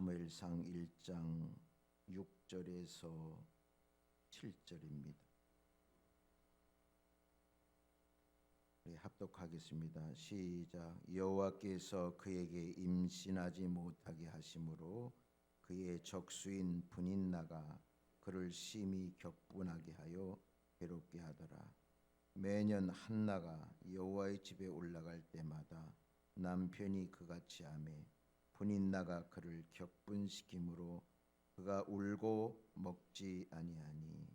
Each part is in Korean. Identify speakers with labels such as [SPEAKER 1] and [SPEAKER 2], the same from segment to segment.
[SPEAKER 1] 사무엘상 1장 6절에서 7절입니다. 우리 합독하겠습니다. 시작. 여호와께서 그에게 임신하지 못하게 하심으로 그의 적수인 분인나가 그를 심히 격분하게 하여 괴롭게 하더라. 매년 한나가 여호와의 집에 올라갈 때마다 남편이 그같이 하매 분인나가 그를 격분시키므로 그가 울고 먹지 아니하니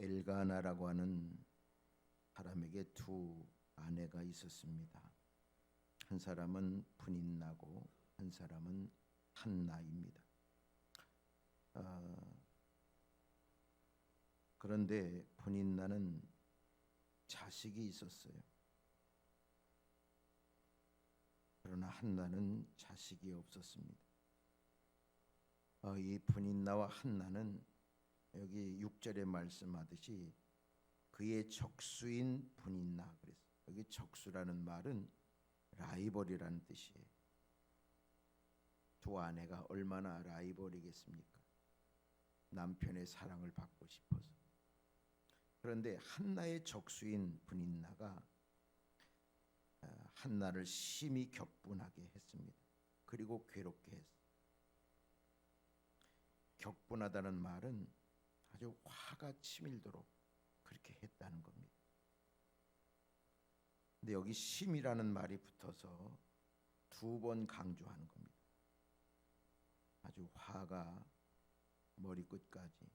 [SPEAKER 1] 엘가나라고 하는 사람에게 두 아내가 있었습니다. 한 사람은 분인나고 한 사람은 한나입니다. 아, 그런데 분인나는 자식이 있었어요. 그러나 한나는 자식이 없었습니다. 어, 이 분인나와 한나는 여기 6절에 말씀하듯이 그의 적수인 분인나 그래서 여기 적수라는 말은 라이벌이라는 뜻이에요. 두 아내가 얼마나 라이벌이겠습니까? 남편의 사랑을 받고 싶어서. 그런데 한나의 적수인 분인나가 어, 한나를 심히 격분하게 했습니다. 그리고 괴롭게 했어요. 격분하다는 말은 아주 화가 치밀도록 그렇게 했다는 겁니다. 근데 여기 심이라는 말이 붙어서 두 번 강조하는 겁니다. 아주 화가 머리끝까지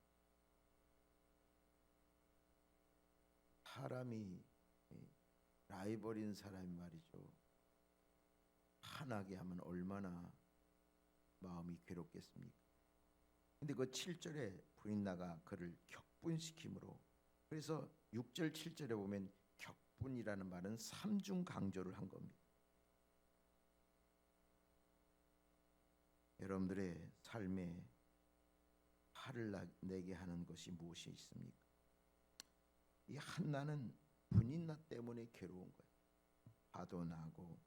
[SPEAKER 1] 사람이 라이벌인 사람이 말이죠. 화나게 하면 얼마나 마음이 괴롭겠습니까? 근데 그 7절에 부인나가 그를 격분시킴으로 그래서 6절 7절에 보면 격분이라는 말은 삼중 강조를 한 겁니다. 여러분들의 삶에 화를 내게 하는 것이 무엇이 있습니까? 이 한나는 분인나 때문에 괴로운 거예요. 화도 나고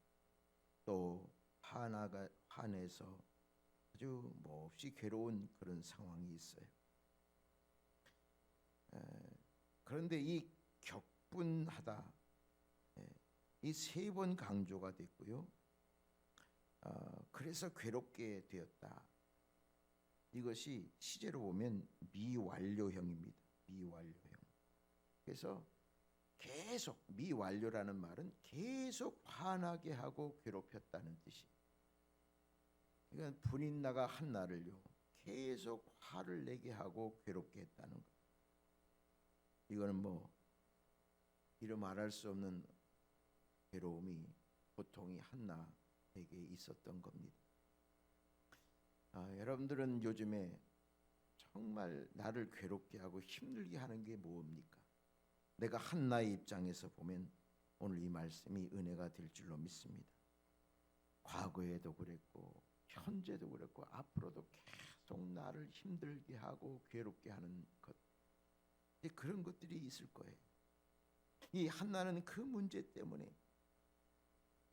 [SPEAKER 1] 또 화나가 화내서 아주 몹시 괴로운 그런 상황이 있어요. 에, 그런데 이 격분하다 이 세 번 강조가 됐고요. 어, 그래서 괴롭게 되었다. 이것이 시제로 보면 미완료형입니다. 미완료형. 그래서 계속 미완료라는 말은 계속 화나게 하고 괴롭혔다는 뜻이. 이건 분인 나가 한나를요 계속 화를 내게 하고 괴롭게 했다는 것. 이거는 뭐 이름 말할 수 없는 괴로움이 고통이 한나에게 있었던 겁니다. 아, 여러분들은 요즘에 정말 나를 괴롭게 하고 힘들게 하는 게 뭡니까? 내가 한나의 입장에서 보면 오늘 이 말씀이 은혜가 될 줄로 믿습니다. 과거에도 그랬고 현재도 그랬고 앞으로도 계속 나를 힘들게 하고 괴롭게 하는 것 그런 것들이 있을 거예요. 이 한나는 그 문제 때문에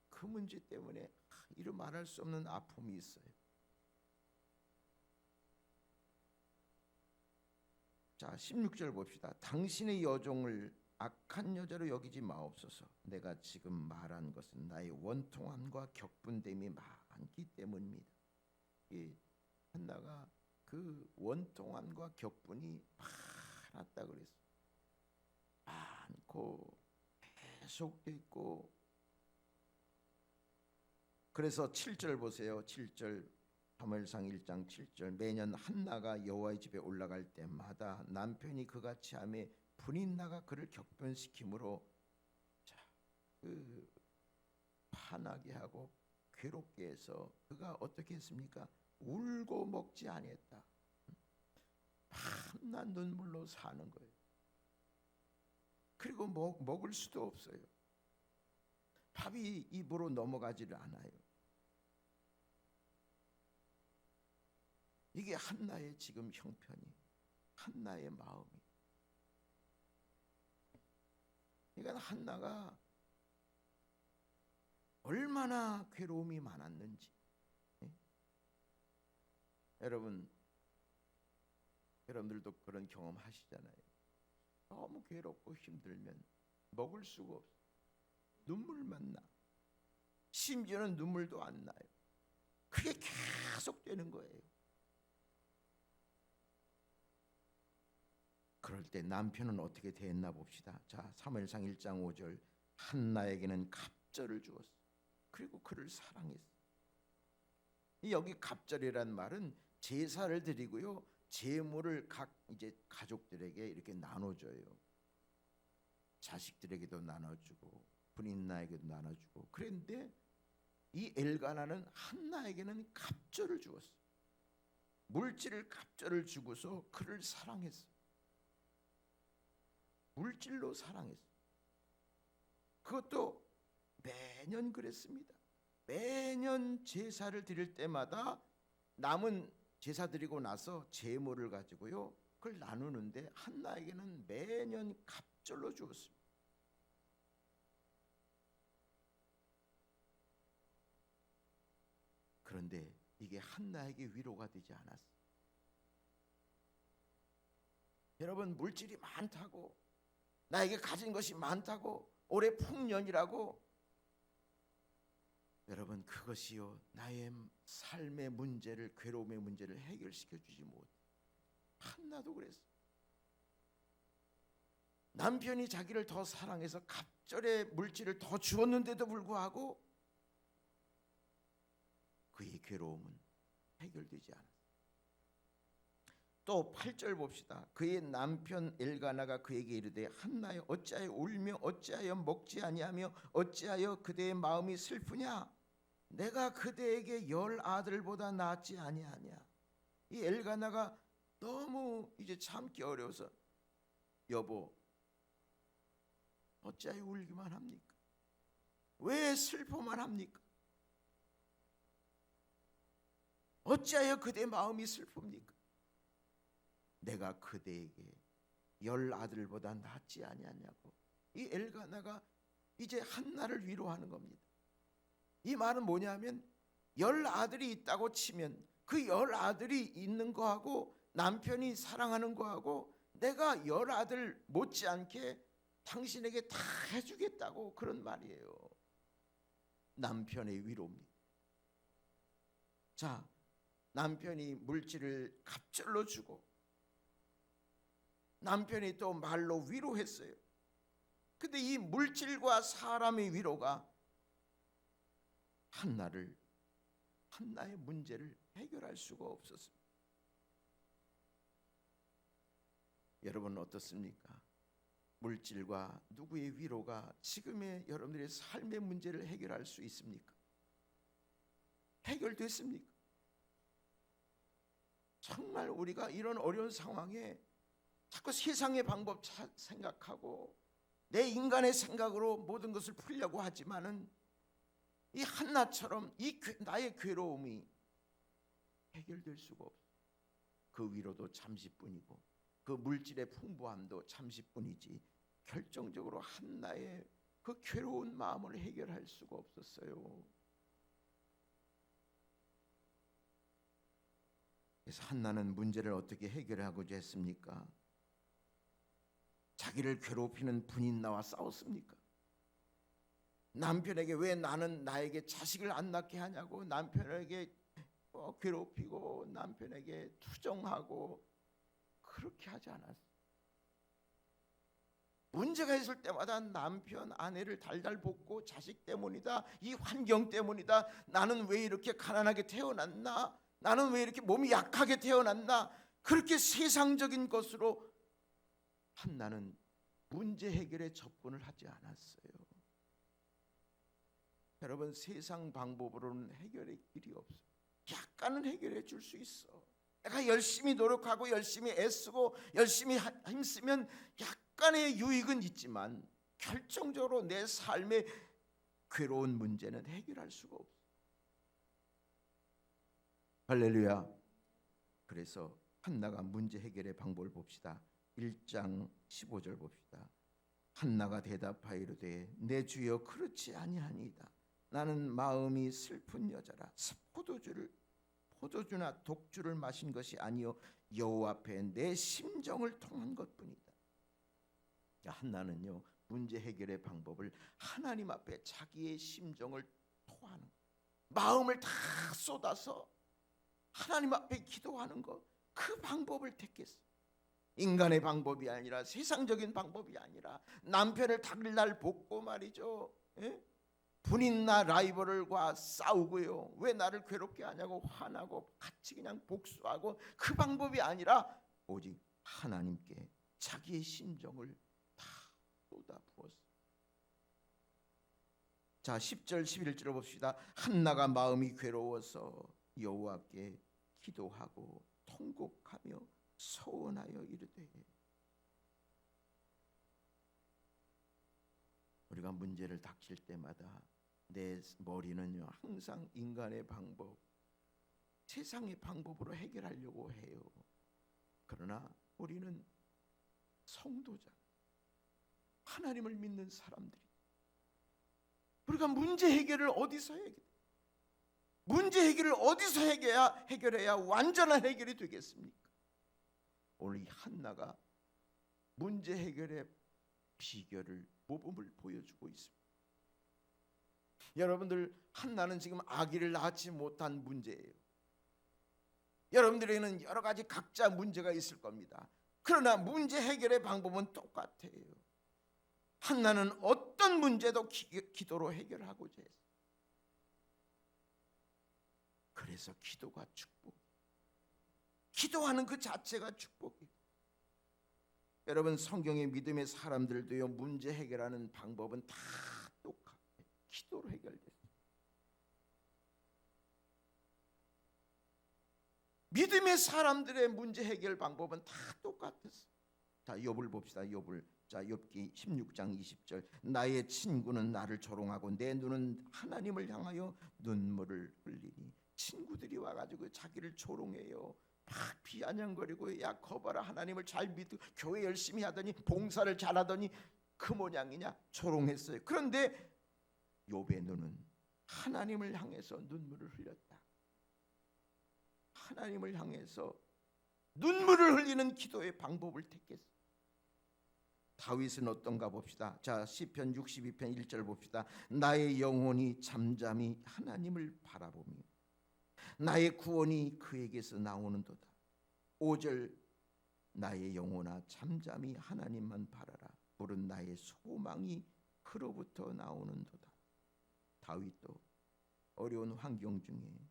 [SPEAKER 1] 그 문제 때문에 이루 말할 수 없는 아픔이 있어요. 자, 16절 봅시다. 당신의 여종을 악한 여자로 여기지 마옵소서. 내가 지금 말한 것은 나의 원통함과 격분됨이 많기 때문입니다. 이 한나가 그 원통함과 격분이 많았다 그랬어. 많고 계속됐고 그래서 7절 보세요. 7절 사무엘상 1장 7절 매년 한나가 여호와의 집에 올라갈 때마다 남편이 그같이 하며 분인나가 그를 격변시키므로 자, 그 화나게 하고 괴롭게 해서 그가 어떻게 했습니까? 울고 먹지 아니했다. 밤낮 눈물로 사는 거예요. 그리고 먹, 먹을 수도 없어요. 밥이 입으로 넘어가지를 않아요. 이게 한나의 지금 형편이, 한나의 마음이. 이건 한나가 얼마나 괴로움이 많았는지. 예? 여러분, 여러분들도 그런 경험 하시잖아요. 너무 괴롭고 힘들면 먹을 수가 없어. 눈물만 나. 심지어는 눈물도 안 나요. 그게 계속 되는 거예요. 그럴 때 남편은 어떻게 대했나 봅시다. 자, 사무엘상 1장 5절 한나에게는 갑절을 주었어. 그리고 그를 사랑했어. 이 여기 갑절이란 말은 제사를 드리고요. 제물을 각 이제 가족들에게 이렇게 나눠줘요. 자식들에게도 나눠주고 분인나에게도 나눠주고 그런데 이 엘가나는 한나에게는 갑절을 주었어. 물질을 갑절을 주고서 그를 사랑했어. 물질로 사랑했어. 그것도 매년 그랬습니다. 매년 제사를 드릴 때마다 남은 제사 드리고 나서 제물을 가지고요. 그걸 나누는데 한나에게는 매년 갑절로 주었습니다. 그런데 이게 한나에게 위로가 되지 않았어. 여러분 물질이 많다고 나에게 가진 것이 많다고 올해 풍년이라고 여러분 그것이요 나의 삶의 문제를 괴로움의 문제를 해결시켜 주지 못. 한나도 그랬어. 남편이 자기를 더 사랑해서 갑절의 물질을 더 주었는데도 불구하고 그의 괴로움은 해결되지 않았어. 또 8절 봅시다. 그의 남편 엘가나가 그에게 이르되 한나여 어찌하여 울며 어찌하여 먹지 아니하며 어찌하여 그대의 마음이 슬프냐? 내가 그대에게 열 아들보다 낫지 아니하냐? 이 엘가나가 너무 이제 참기 어려워서 여보 어찌하여 울기만 합니까? 왜 슬퍼만 합니까? 어찌하여 그대 마음이 슬픕니까? 내가 그대에게 열 아들보다 낫지 아니하냐고 이 엘가나가 이제 한나를 위로하는 겁니다. 이 말은 뭐냐면 열 아들이 있다고 치면 그 열 아들이 있는 거하고 남편이 사랑하는 거하고 내가 열 아들 못지않게 당신에게 다 해주겠다고 그런 말이에요. 남편의 위로입니다. 자, 남편이 물질을 갑절로 주고 남편이 또 말로 위로했어요. 근데 이 물질과 사람의 위로가 한나를 한나의 문제를 해결할 수가 없었습니다. 여러분 어떻습니까? 물질과 누구의 위로가 지금의 여러분들의 삶의 문제를 해결할 수 있습니까? 해결됐습니까? 정말 우리가 이런 어려운 상황에 자꾸 세상의 방법 차, 생각하고 내 인간의 생각으로 모든 것을 풀려고 하지만은 이 한나처럼 이 괴- 나의 괴로움이 해결될 수가 없어. 그 위로도 잠시뿐이고 그 물질의 풍부함도 잠시뿐이지 결정적으로 한나의 그 괴로운 마음을 해결할 수가 없었어요. 그래서 한나는 문제를 어떻게 해결하고자 했습니까? 자기를 괴롭히는 분인나와 싸웠습니까? 남편에게 왜 나는 나에게 자식을 안 낳게 하냐고 남편에게 어, 괴롭히고 남편에게 투정하고 그렇게 하지 않았어. 문제가 있을 때마다 남편 아내를 달달 볶고 자식 때문이다 이 환경 때문이다 나는 왜 이렇게 가난하게 태어났나 나는 왜 이렇게 몸이 약하게 태어났나 그렇게 세상적인 것으로 한나는 문제 해결에 접근을 하지 않았어요. 여러분 세상 방법으로는 해결의 길이 없어. 약간은 해결해 줄 수 있어. 내가 열심히 노력하고 열심히 애쓰고 열심히 하- 힘쓰면 약간의 유익은 있지만 결정적으로 내 삶의 괴로운 문제는 해결할 수가 없어. 할렐루야. 그래서 한나가 문제 해결의 방법을 봅시다. 1장 15절 봅시다. 한나가 대답하여 이르되 내 주여 그렇지 아니하니이다. 나는 마음이 슬픈 여자라 포도주를 포도주나 독주를 마신 것이 아니요 여호와 앞에 내 심정을 통한 것뿐이다. 자, 한나는요 문제 해결의 방법을 하나님 앞에 자기의 심정을 토하는 거. 마음을 다 쏟아서 하나님 앞에 기도하는 것 그 방법을 택했어. 인간의 방법이 아니라 세상적인 방법이 아니라 남편을 당일날 볶고 말이죠. 예? 분인나 라이벌과 싸우고요. 왜 나를 괴롭게 하냐고 화나고 같이 그냥 복수하고 그 방법이 아니라 오직 하나님께 자기의 심정을 다 쏟아 부었어. 자, 10절 11절을 봅시다. 한나가 마음이 괴로워서 여호와께 기도하고 통곡하며 소원하여 이르되 우리가 문제를 닥칠 때마다 내 머리는요 항상 인간의 방법, 세상의 방법으로 해결하려고 해요. 그러나 우리는 성도자, 하나님을 믿는 사람들이 우리가 문제 해결을 어디서 해결? 문제 해결을 어디서 해결해야 해결해야 완전한 해결이 되겠습니까? 오늘 이 한나가 문제 해결의 비결을 모범을 보여주고 있습니다. 여러분들 한나는 지금 아기를 낳지 못한 문제예요. 여러분들에게는 여러 가지 각자 문제가 있을 겁니다. 그러나 문제 해결의 방법은 똑같아요. 한나는 어떤 문제도 기, 기도로 해결하고자 했어요. 그래서 기도가 축복. 기도하는 그 자체가 축복이에요. 여러분 성경의 믿음의 사람들도요 문제 해결하는 방법은 다 똑같아요. 기도로 해결돼요. 믿음의 사람들의 문제 해결 방법은 다 똑같았어. 자, 욥을 봅시다. 욥을. 자, 욥기 16장 20절. 나의 친구는 나를 조롱하고 내 눈은 하나님을 향하여 눈물을 흘리니 친구들이 와 가지고 자기를 조롱해요. 막 비아냥거리고 야 거봐라 하나님을 잘 믿고 교회 열심히 하더니 봉사를 잘하더니 그 모양이냐 조롱했어요. 그런데 욥의 눈은 하나님을 향해서 눈물을 흘렸다. 하나님을 향해서 눈물을 흘리는 기도의 방법을 택했어. 다윗은 어떤가 봅시다. 자, 시편 62편 1절 봅시다. 나의 영혼이 잠잠히 하나님을 바라보며 나의 구원이 그에게서 나오는도다. 5절 나의 영혼아 잠잠히 하나님만 바라라. 물은 나의 소망이 그로부터 나오는도다. 다윗도 어려운 환경 중에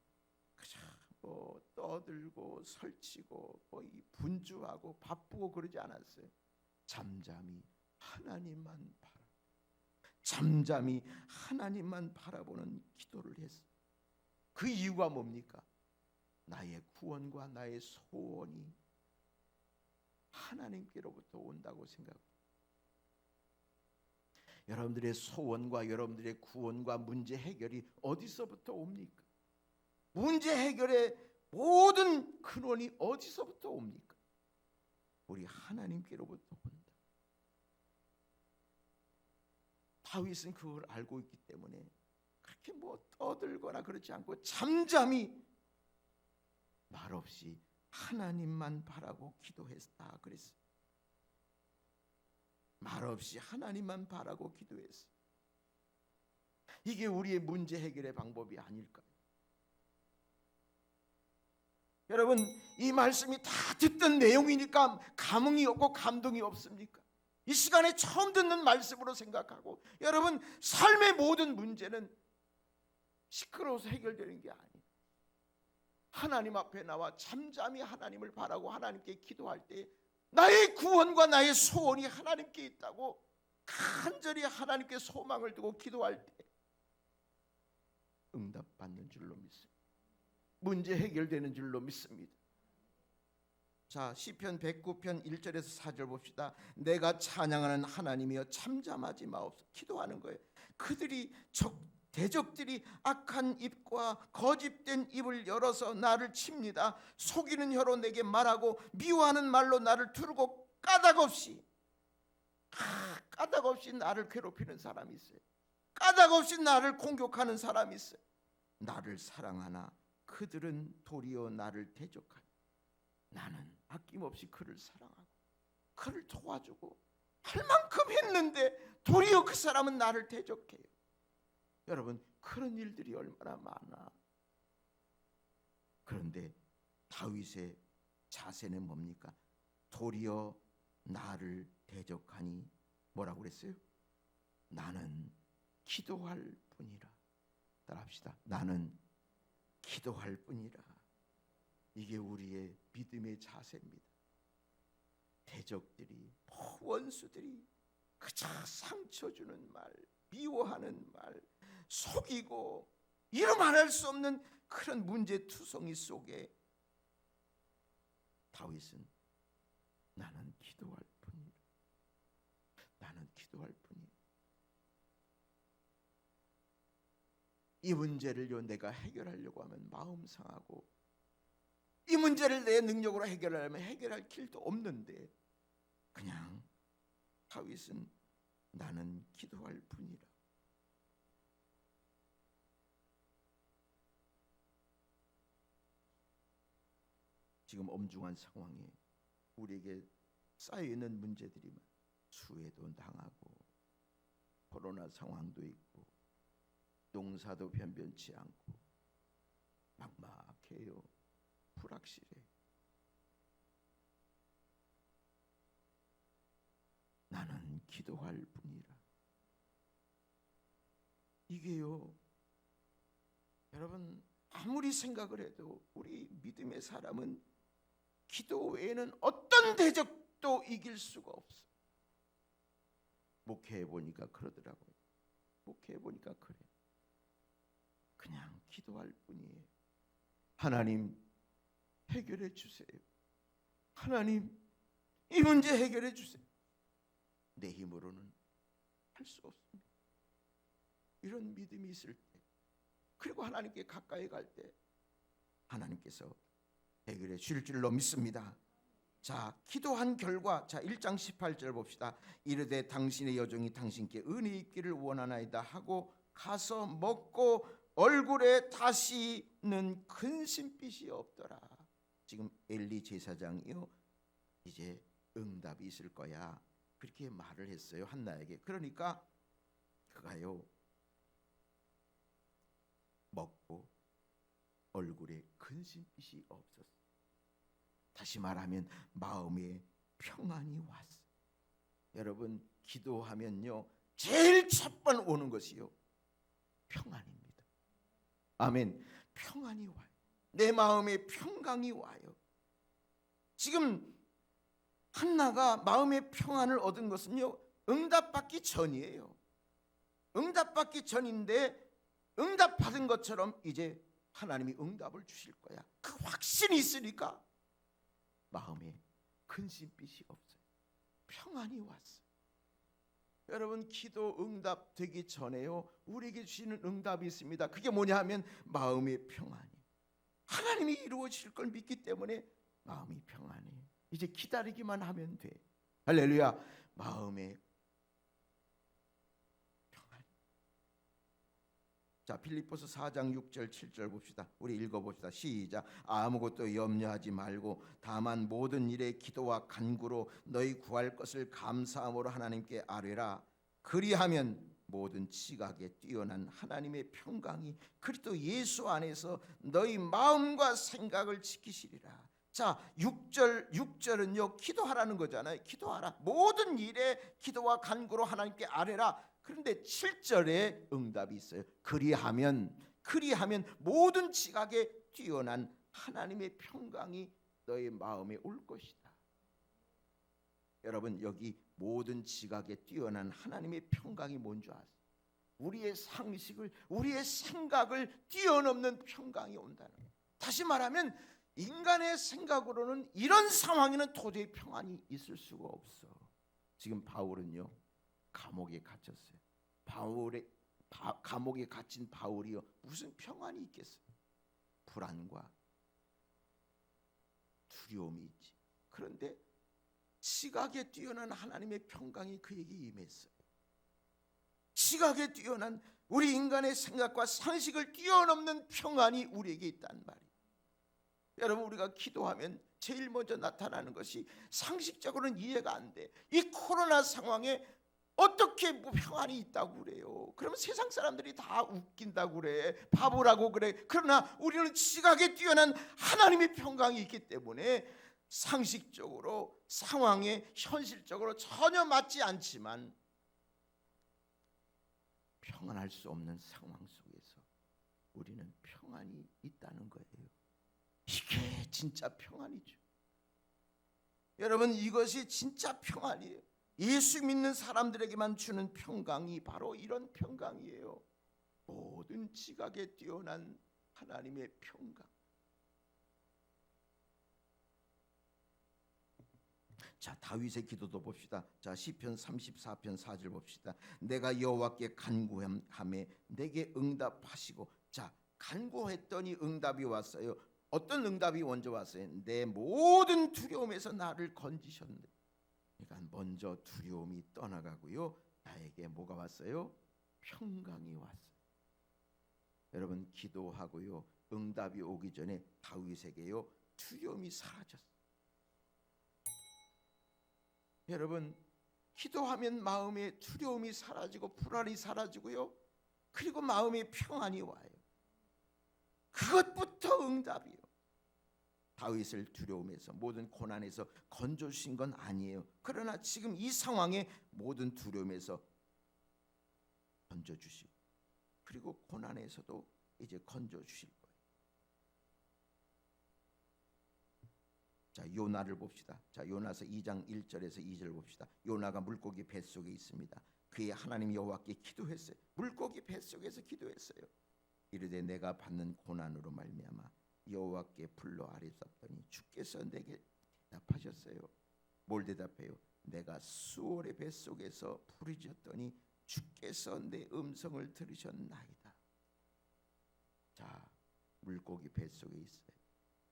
[SPEAKER 1] 그저 뭐 떠들고 설치고 거의 분주하고 바쁘고 그러지 않았어요. 잠잠히 하나님만 바라. 잠잠히 하나님만 바라보는 기도를 했어요. 그 이유가 뭡니까? 나의 구원과 나의 소원이 하나님께로부터 온다고 생각합니다. 여러분들의 소원과 여러분들의 구원과 문제 해결이 어디서부터 옵니까? 문제 해결의 모든 근원이 어디서부터 옵니까? 우리 하나님께로부터 온다. 다윗은 그걸 알고 있기 때문에 그렇게 뭐 떠들거나 그렇지 않고 잠잠히 말없이 하나님만 바라고 기도했다 그랬어. 말없이 하나님만 바라고 기도했어. 이게 우리의 문제 해결의 방법이 아닐까요? 여러분 이 말씀이 다 듣던 내용이니까 감흥이 없고 감동이 없습니까? 이 시간에 처음 듣는 말씀으로 생각하고 여러분 삶의 모든 문제는 시끄러워서 해결되는 게 아니에요. 하나님 앞에 나와 잠잠히 하나님을 바라고 하나님께 기도할 때 나의 구원과 나의 소원이 하나님께 있다고 간절히 하나님께 소망을 두고 기도할 때 응답받는 줄로 믿습니다. 문제 해결되는 줄로 믿습니다. 자, 시편 109편 1절에서 4절 봅시다. 내가 찬양하는 하나님이여 잠잠하지 마옵소서. 기도하는 거예요. 그들이 적 대적들이 악한 입과 거짓된 입을 열어서 나를 칩니다. 속이는 혀로 내게 말하고 미워하는 말로 나를 두르고 까닭 없이 아, 까닭 없이 나를 괴롭히는 사람이 있어요. 까닭없이 나를 공격하는 사람이 있어요. 나를 사랑하나 그들은 도리어 나를 대적하니 나는 아낌없이 그를 사랑하고 그를 도와주고 할 만큼 했는데 도리어 그 사람은 나를 대적해요. 여러분 그런 일들이 얼마나 많아. 그런데 다윗의 자세는 뭡니까? 도리어 나를 대적하니 뭐라고 그랬어요? 나는 기도할 뿐이라. 따라합시다. 나는 기도할 뿐이라. 이게 우리의 믿음의 자세입니다. 대적들이 원수들이 그저 상처 주는 말, 미워하는 말, 속이고 이루 말할 수 없는 그런 문제 투성이 속에 다윗은 나는 기도할 뿐이라. 나는 기도할 뿐이라. 이 문제를요 내가 해결하려고 하면 마음 상하고 이 문제를 내 능력으로 해결하려면 해결할 길도 없는데 그냥 다윗은 나는 기도할 뿐이라. 지금 엄중한 상황에 우리에게 쌓여 있는 문제들이 많- 수해도 당하고 코로나 상황도 있고 농사도 변변치 않고 막막해요. 불확실해. 나는 기도할 뿐 이게요. 여러분 아무리 생각을 해도 우리 믿음의 사람은 기도 외에는 어떤 대적도 이길 수가 없어. 목회해 보니까 그러더라고요. 목회해 보니까 그래. 그냥 기도할 뿐이에요. 하나님 해결해 주세요. 하나님 이 문제 해결해 주세요. 내 힘으로는 할 수 없습니다. 이런 믿음이 있을 때 그리고 하나님께 가까이 갈 때 하나님께서 해결해 주실 줄로 믿습니다. 자, 기도한 결과 자, 1장 18절 봅시다. 이르되 당신의 여종이 당신께 은혜 있기를 원하나이다 하고 가서 먹고 얼굴에 다시는 근심빛이 없더라. 지금 엘리 제사장이요. 이제 응답이 있을 거야. 그렇게 말을 했어요. 한나에게. 그러니까 그가요. 먹고 얼굴에 근심빛이 없었어. 다시 말하면 마음에 평안이 왔어. 여러분 기도하면요 제일 첫번 오는 것이요 평안입니다. 아멘. 평안이 와요. 내 마음에 평강이 와요. 지금 한나가 마음의 평안을 얻은 것은요 응답받기 전이에요. 응답받기 전인데 응답받은 것처럼 이제 하나님이 응답을 주실 거야. 그 확신이 있으니까 마음에 근심빛이 없어요. 평안이 왔어요. 여러분 기도 응답 되기 전에요. 우리에게 주시는 응답이 있습니다. 그게 뭐냐 하면 마음의 평안이. 하나님이 이루어질 걸 믿기 때문에 마음이 평안해. 이제 기다리기만 하면 돼. 할렐루야. 마음의 평안. 자, 빌립보서 4장 6절 7절 봅시다. 우리 읽어 봅시다. 시작. 아무것도 염려하지 말고 다만 모든 일에 기도와 간구로 너희 구할 것을 감사함으로 하나님께 아뢰라. 그리하면 모든 지각에 뛰어난 하나님의 평강이 그리스도 예수 안에서 너희 마음과 생각을 지키시리라. 자, 6절 6절은요. 기도하라는 거잖아요. 기도하라. 모든 일에 기도와 간구로 하나님께 아뢰라. 그런데 7절에 응답이 있어요. 그리하면 그리하면 모든 지각에 뛰어난 하나님의 평강이 너의 마음에 올 것이다. 여러분 여기 모든 지각에 뛰어난 하나님의 평강이 뭔줄 아세요? 우리의 상식을 우리의 생각을 뛰어넘는 평강이 온다는 거예요. 다시 말하면 인간의 생각으로는 이런 상황에는 도저히 평안이 있을 수가 없어. 지금 바울은요 감옥에 갇혔어요. 바울의 바, 감옥에 갇힌 바울이요 무슨 평안이 있겠어요? 불안과 두려움이 있지. 그런데 시각에 뛰어난 하나님의 평강이 그에게 임했어요. 지각에 뛰어난 우리 인간의 생각과 상식을 뛰어넘는 평안이 우리에게 있단 말이에요. 여러분 우리가 기도하면 제일 먼저 나타나는 것이 상식적으로는 이해가 안 돼. 이 코로나 상황에 어떻게 뭐 평안이 있다고 그래요? 그러면 세상 사람들이 다 웃긴다고 그래. 바보라고 그래. 그러나 우리는 지각에 뛰어난 하나님의 평강이 있기 때문에 상식적으로 상황에 현실적으로 전혀 맞지 않지만 평안할 수 없는 상황 속에서 우리는 평안이 있다는 거예요. 이게 진짜 평안이죠. 여러분 이것이 진짜 평안이에요. 예수 믿는 사람들에게만 주는 평강이 바로 이런 평강이에요. 모든 지각에 뛰어난 하나님의 평강. 자 다윗의 기도도 봅시다. 자 시편 34편 4절 봅시다. 내가 여호와께 간구함에 내게 응답하시고 자 간구했더니 응답이 왔어요. 어떤 응답이 먼저 왔어요? 내 모든 두려움에서 나를 건지셨네. 그러니까 먼저 두려움이 떠나가고요. 나에게 뭐가 왔어요? 평강이 왔어요. 여러분 기도하고요. 응답이 오기 전에 다윗에게요. 두려움이 사라졌어요. 여러분 기도하면 마음의 두려움이 사라지고 불안이 사라지고요. 그리고 마음의 평안이 와요. 그것부터 응답이요. 다윗을 두려움에서 모든 고난에서 건져 주신 건 아니에요. 그러나 지금 이 상황에 모든 두려움에서 건져 주시고 그리고 고난에서도 이제 건져 주실 거예요. 자, 요나를 봅시다. 자, 요나서 2장 1절에서 2절 봅시다. 요나가 물고기 뱃속에 있습니다. 그의 하나님 여호와께 기도했어요. 물고기 뱃속에서 기도했어요. 이르되 내가 받는 고난으로 말미암아 여호와께 불러 아뢰었더니 주께서 내게 대답하셨어요. 뭘 대답해요? 내가 수월의 뱃속에서 부르짖었더니 주께서 내 음성을 들으셨나이다. 자, 물고기 뱃속에 있어요.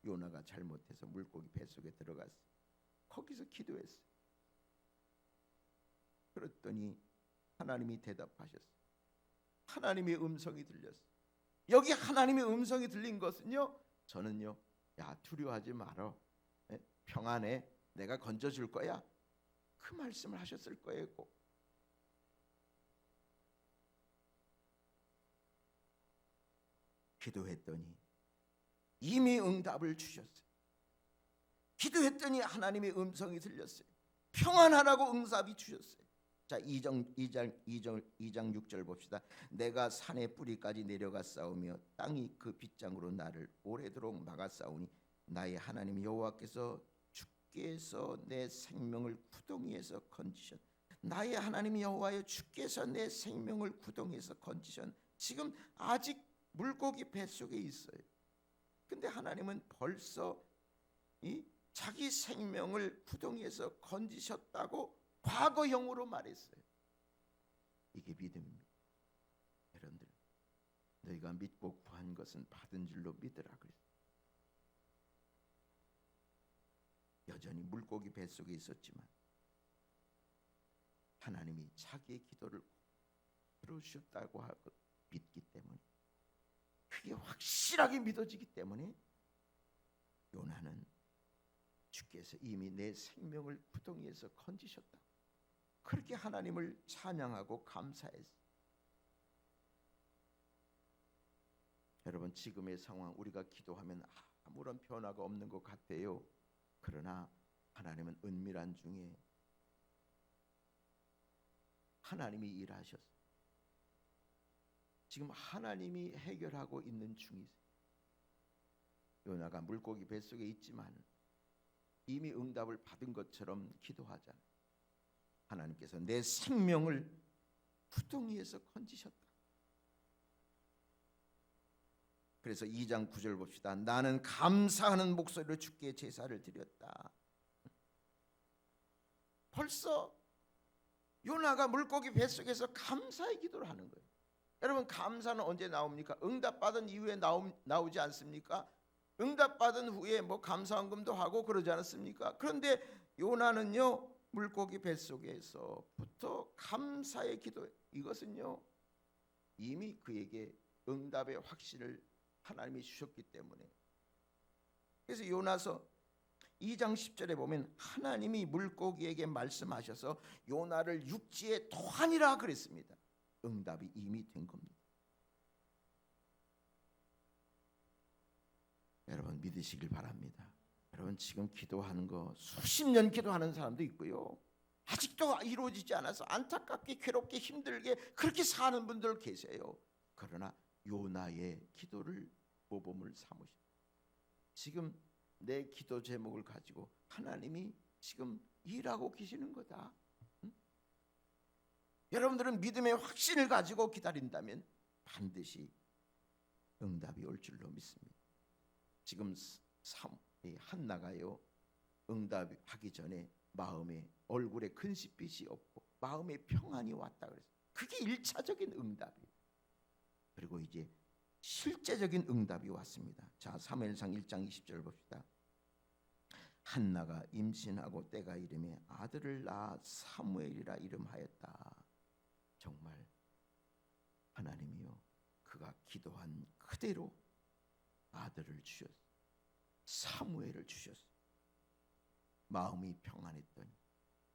[SPEAKER 1] 요나가 잘못해서 물고기 뱃속에 들어갔어. 거기서 기도했어. 그랬더니 하나님이 대답하셨어. 하나님의 음성이 들렸어. 여기 하나님의 음성이 들린 것은요. 저는요. 야 두려워하지 말어. 에? 평안해. 내가 건져줄 거야. 그 말씀을 하셨을 거예요. 꼭. 기도했더니 이미 응답을 주셨어요. 기도했더니 하나님의 음성이 들렸어요. 평안하라고 응답이 주셨어요. 자, 2장 2장 2장 2장 6절 봅시다. 내가 산의 뿌리까지 내려가 싸우며 땅이 그 빗장으로 나를 오래도록 막아 싸우니 나의 하나님 여호와께서 주께서 내 생명을 구덩이에서 건지셨. 나의 하나님 여호와여 주께서 내 생명을 구덩이에서 건지셨. 지금 아직 물고기 뱃속에 있어요. 근데 하나님은 벌써 이 자기 생명을 구덩이에서 건지셨다고 과거형으로 말했어요. 이게 믿음입니다. 여러분들 너희가 믿고 구한 것은 받은 줄로 믿으라 그랬어요. 여전히 물고기 뱃속에 있었지만 하나님이 자기의 기도를 들어주셨다고 하고 믿기 때문에 그게 확실하게 믿어지기 때문에 요나는 주께서 이미 내 생명을 구덩이에서 건지셨다. 그렇게 하나님을 찬양하고 감사했어. 여러분 지금의 상황 우리가 기도하면 아무런 변화가 없는 것 같아요. 그러나 하나님은 은밀한 중에 하나님이 일하셨어. 지금 하나님이 해결하고 있는 중이세요. 요나가 물고기 뱃속에 있지만 이미 응답을 받은 것처럼 기도하잖아. 하나님께서 내 생명을 구덩이에서 건지셨다. 그래서 2장 9절 봅시다. 나는 감사하는 목소리로 주께 제사를 드렸다. 벌써 요나가 물고기 뱃속에서 감사의 기도를 하는 거예요. 여러분 감사는 언제 나옵니까? 응답받은 이후에 나오, 나오지 않습니까? 응답받은 후에 뭐 감사헌금도 하고 그러지 않았습니까? 그런데 요나는요 물고기 뱃속에서부터 감사의 기도 이것은요 이미 그에게 응답의 확신을 하나님이 주셨기 때문에 그래서 요나서 2장 10절에 보면 하나님이 물고기에게 말씀하셔서 요나를 육지에 토하니라 그랬습니다. 응답이 이미 된 겁니다. 여러분 믿으시길 바랍니다. 여러분 지금 기도하는 거 수십 년 기도하는 사람도 있고요. 아직도 이루어지지 않아서 안타깝게 괴롭게 힘들게 그렇게 사는 분들 계세요. 그러나 요나의 기도를 모범을 삼으시. 지금 내 기도 제목을 가지고 하나님이 지금 일하고 계시는 거다. 응? 여러분들은 믿음의 확신을 가지고 기다린다면 반드시 응답이 올 줄로 믿습니다. 지금 삼, 이 한나가요 응답하기 전에 마음에 얼굴에 근심빛이 없고 마음에 평안이 왔다 그랬어요. 그게 일차적인 응답이에요. 그리고 이제 실제적인 응답이 왔습니다. 자, 사무엘상 1장 20절 봅시다. 한나가 임신하고 때가 이름에 아들을 낳아 사무엘이라 이름하였다. 정말 하나님이요 그가 기도한 그대로 아들을 주셨어. 사무엘을 주셨어. 마음이 평안했더니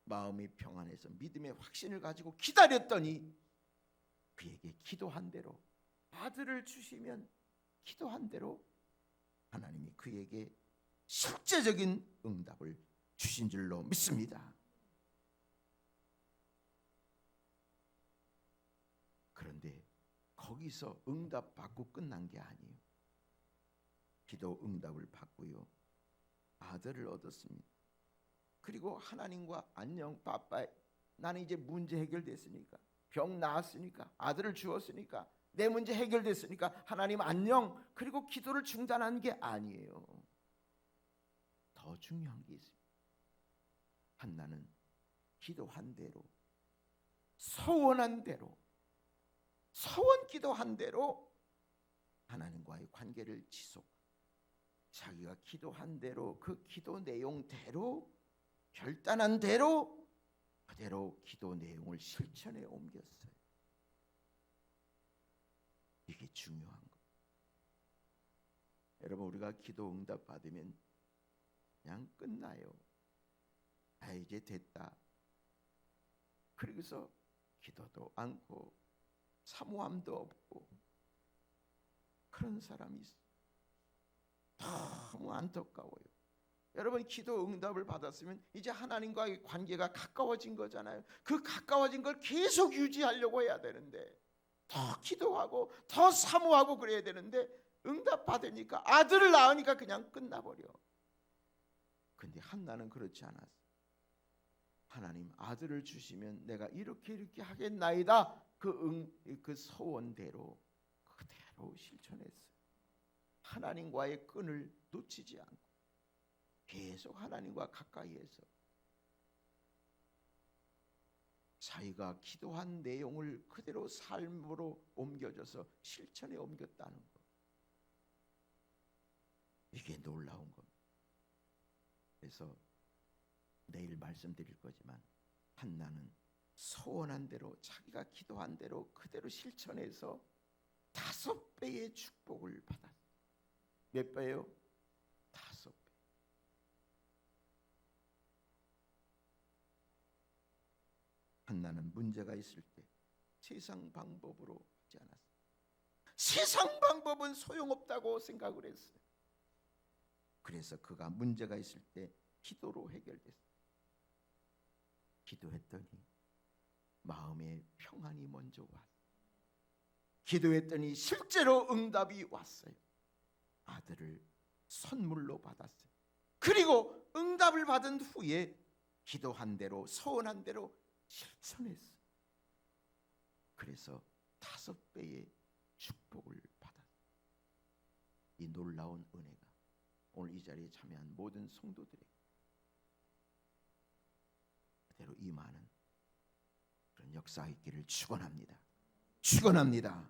[SPEAKER 1] 마음이 평안해서 믿음의 확신을 가지고 기다렸더니 그에게 기도한 대로 아들을 주시면 기도한 대로 하나님이 그에게 실제적인 응답을 주신 줄로 믿습니다. 그런데 거기서 응답 받고 끝난 게 아니에요. 기도 응답을 받고요. 아들을 얻었습니다. 그리고 하나님과 안녕 빠빠이 나는 이제 문제 해결됐으니까 병 나았으니까 아들을 주었으니까 내 문제 해결됐으니까 하나님 안녕 그리고 기도를 중단한 게 아니에요. 더 중요한 게 있습니다. 한나는 기도한 대로 서원한 대로 서원 기도한 대로 하나님과의 관계를 지속 자기가 기도한 대로 그 기도 내용대로 결단한 대로 그대로 기도 내용을 실천에 옮겼어요. 이게 중요한 거. 여러분 우리가 기도 응답 받으면 그냥 끝나요. 아 이제 됐다. 그러고서 기도도 않고 사모함도 없고 그런 사람이 있어. 너무 안타까워요. 여러분 기도 응답을 받았으면 이제 하나님과의 관계가 가까워진 거잖아요. 그 가까워진 걸 계속 유지하려고 해야 되는데 더 기도하고 더 사모하고 그래야 되는데 응답 받으니까 아들을 낳으니까 그냥 끝나버려. 근데 한나는 그렇지 않았어. 하나님 아들을 주시면 내가 이렇게 이렇게 하겠나이다. 그 응, 그 소원대로 그대로 실천했어요. 하나님과의 끈을 놓치지 않고 계속 하나님과 가까이해서 자기가 기도한 내용을 그대로 삶으로 옮겨져서 실천에 옮겼다는 것. 이게 놀라운 겁니다. 그래서 내일 말씀드릴 거지만 한나는 소원한 대로 자기가 기도한 대로 그대로 실천해서 다섯 배의 축복을 받았어요. 몇 배요? 다섯 배. 한나는 문제가 있을 때 세상 방법으로 하지 않았어요. 세상 방법은 소용없다고 생각을 했어요. 그래서 그가 문제가 있을 때 기도로 해결됐어요. 기도했더니 마음에 평안이 먼저 왔어요. 기도했더니 실제로 응답이 왔어요. 아들을 선물로 받았어요. 그리고 응답을 받은 후에 기도한 대로 소원한 대로 실천했어요. 그래서 다섯 배의 축복을 받았어요. 이 놀라운 은혜가 오늘 이 자리에 참여한 모든 성도들에게 그대로 임하는 그런 역사 있기를 축원합니다. 축원합니다.